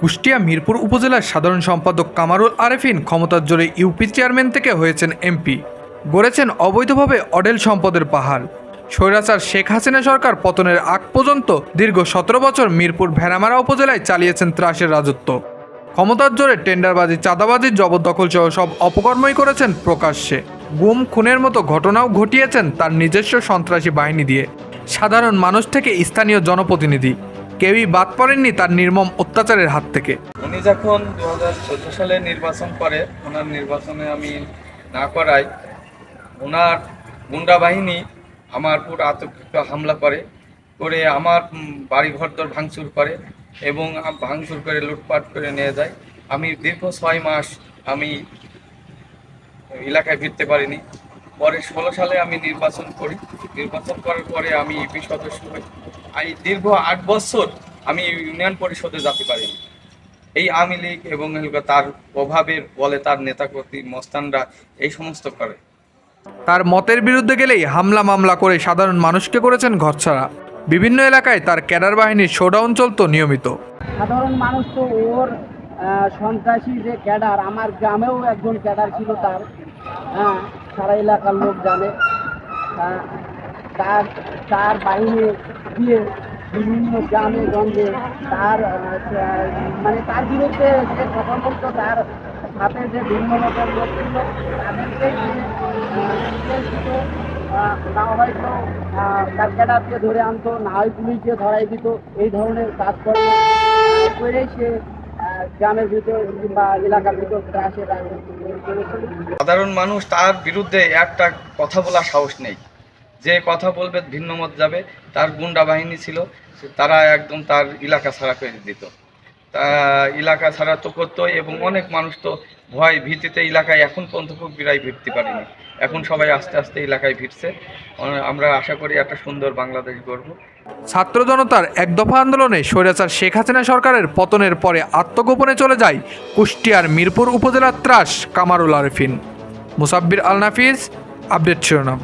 কুষ্টিয়া মিরপুর উপজেলার সাধারণ সম্পাদক কামারুল আরেফিন ক্ষমতার জোরে ইউপি চেয়ারম্যান থেকে হয়েছেন এমপি। গড়েছেন অবৈধভাবে অডেল সম্পদের পাহাড়। স্বৈরাচার শেখ হাসিনা সরকার পতনের আগ পর্যন্ত দীর্ঘ সতেরো বছর মিরপুর ভেড়ামারা উপজেলায় চালিয়েছেন ত্রাসের রাজত্ব। ক্ষমতার জোরে টেন্ডারবাজি, চাঁদাবাজি জবরদখল সহ সব অপকর্মই করেছেন প্রকাশ্যে। গুম, খুনের মতো ঘটনাও ঘটিয়েছেন তার নিজস্ব সন্ত্রাসী বাহিনী দিয়ে। সাধারণ মানুষ থেকে স্থানীয় জনপ্রতিনিধি। কেউই বাদ পড়েননি তার নির্মম অত্যাচারের হাত থেকে। উনি যখন দু হাজার চোদ্দ সালে নির্বাচন করে, ওনার নির্বাচনে আমি না করাই ওনার গুন্ডা বাহিনী আমার পুরো আতঙ্কিত হামলা করে করে আমার বাড়ি ঘরদর ভাঙচুর করে এবং ভাঙচুর করে লুটপাট করে নিয়ে যায়। আমি দীর্ঘ ছয় মাস আমি এলাকায় ফিরতে পারিনি। পরে ষোলো সালে আমি নির্বাচন করি। নির্বাচন করার পরে আমি ইপি সদস্য হই। এই দীর্ঘ আট বছর আমি ইউনিয়ন পরিষদে যেতে পারিনি এই আওয়ামী লীগ এবং এগুলো তার প্রভাবের বলে তার নেতাকর্তী মস্তানরা এই সমস্ত করে। তার মতের বিরুদ্ধে গেলেই হামলা মামলা করে সাধারণ মানুষকে করেছেন ঘরছাড়া। বিভিন্ন এলাকায় তার ক্যাডার বাহিনীর শোডাউন চলত নিয়মিত। সাধারণ মানুষ তো ওর সন্ত্রাসী যে ক্যাডার আমার গ্রামেও একজন ক্যাডার ছিল তার। হ্যাঁ সারা এলাকার লোক জানে। আহ, তার তার বাহিনী দিয়ে বিভিন্ন গ্রামে গঞ্জে তার মানে তার বিরুদ্ধে যে কথা তার সাথে যে বিভিন্ন লোকের লোক ছিল তাদেরকে না হয়তো তার ধরে আনতো না হয় পুলিশকে ধরাই দিত এই ধরনের কাজকর্ম আহ, করে সে গ্রামের ভিতর কিংবা এলাকার ভিতর সাধারণ মানুষ তার বিরুদ্ধে একটা কথা বলার সাহস নেই। যে কথা বলবে ভিন্ন মত যাবে। তার গুন্ডা বাহিনী ছিল তারা একদম তার এলাকা ছাড়া করে দিত। তা এলাকা ছাড়া তো করতো এবং অনেক মানুষ তো ভয় ভীতিতে এলাকায় এখন পর্যন্ত খুব বিরাই ফিরতে পারেনি। এখন সবাই আস্তে আস্তে এলাকায় আহ, আমরা আশা করি একটা সুন্দর বাংলাদেশ গড়ব। ছাত্র জনতার এক দফা আন্দোলনে স্বৈরাচার শেখ হাসিনা সরকারের পতনের পরে আত্মগোপনে চলে যায় কুষ্টিয়ার মিরপুর উপজেলার ত্রাস কামারুল আরেফিন। মুসাব্বির আল নাফিজ আপডেট শিরোনাম।